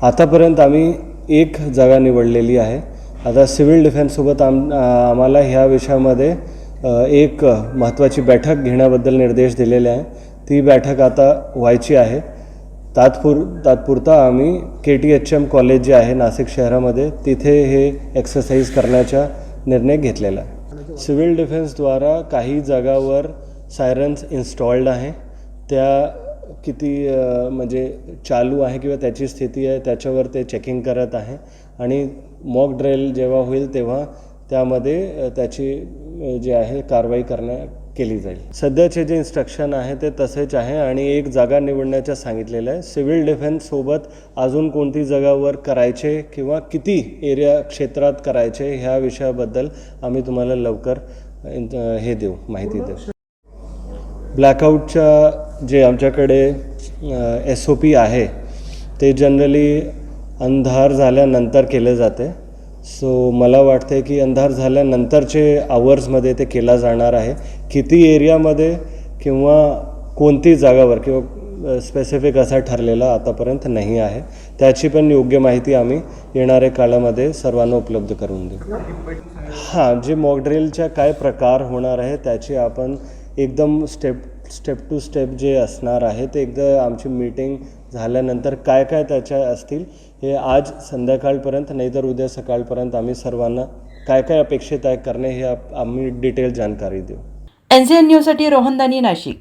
आतापर्यंत आम्ही एक जागा निवडलेली आहे. आता सिव्हिल डिफेन्ससोबत आम आम्हाला ह्या विषयामध्ये एक महत्त्वाची बैठक घेण्याबद्दल निर्देश दिलेले आहे. ती बैठक आता व्हायची आहे. तात्पुर तात्पुरता आम्ही K T H M college जे आहे नाशिक शहरामध्ये तिथे हे एक्सरसाइज करण्याचा निर्णय घेतलेला आहे. सिव्हिल डिफेन्सद्वारा काही जागावर सायरन्स इन्स्टॉल्ड आहे. त्या किती म्हणजे चालू आहे किंवा त्याची स्थिती आहे त्याच्यावर ते चेकिंग करत आहे. आणि मॉक ड्रिल जेव्हा होईल तेव्हा त्यामध्ये त्याची जे आहे कारवाई करण्या केली जाईल. सध्याचे जे इन्स्ट्रक्शन आहे ते तसेच आहे आणि एक जागा निवडण्याचं सांगितलेलं आहे सिव्हिल डिफेन्ससोबत अजून कोणती जागावर करायचे किंवा किती एरिया क्षेत्रात करायचे ह्या विषयाबद्दल आम्ही तुम्हाला लवकर हे देऊ माहिती देऊ. ब्लॅकआउटच्या जे आमच्याकडे एस ओ पी आहे ते जनरली अंधार झाल्यानंतर केले जाते. सो मला वाटते की अंधार झाल्यानंतरचे आवर्समध्ये ते केला जाणार आहे. किती एरियामध्ये किंवा कोणती जागावर किंवा स्पेसिफिक असा ठरलेला आतापर्यंत नाही आहे. त्याची पण योग्य माहिती आम्ही येणाऱ्या काळामध्ये सर्वांना उपलब्ध करून देऊ. हां जे मॉकड्रिलच्या काय प्रकार होणार आहे त्याची आपण एकदम स्टेप स्टेप टू स्टेप जे असणार आहे ते एकदा आमची मीटिंग झाल्यानंतर काय काय त्याच्या असतील हे आज संध्याकाळपर्यंत नाहीतर उद्या सकाळपर्यंत आम्ही सर्वांना काय काय अपेक्षित आहे करणे हे आम्ही डिटेल जानकारी देऊ. एन सी एन न्यूजसाठी रोहन दानी नाशिक.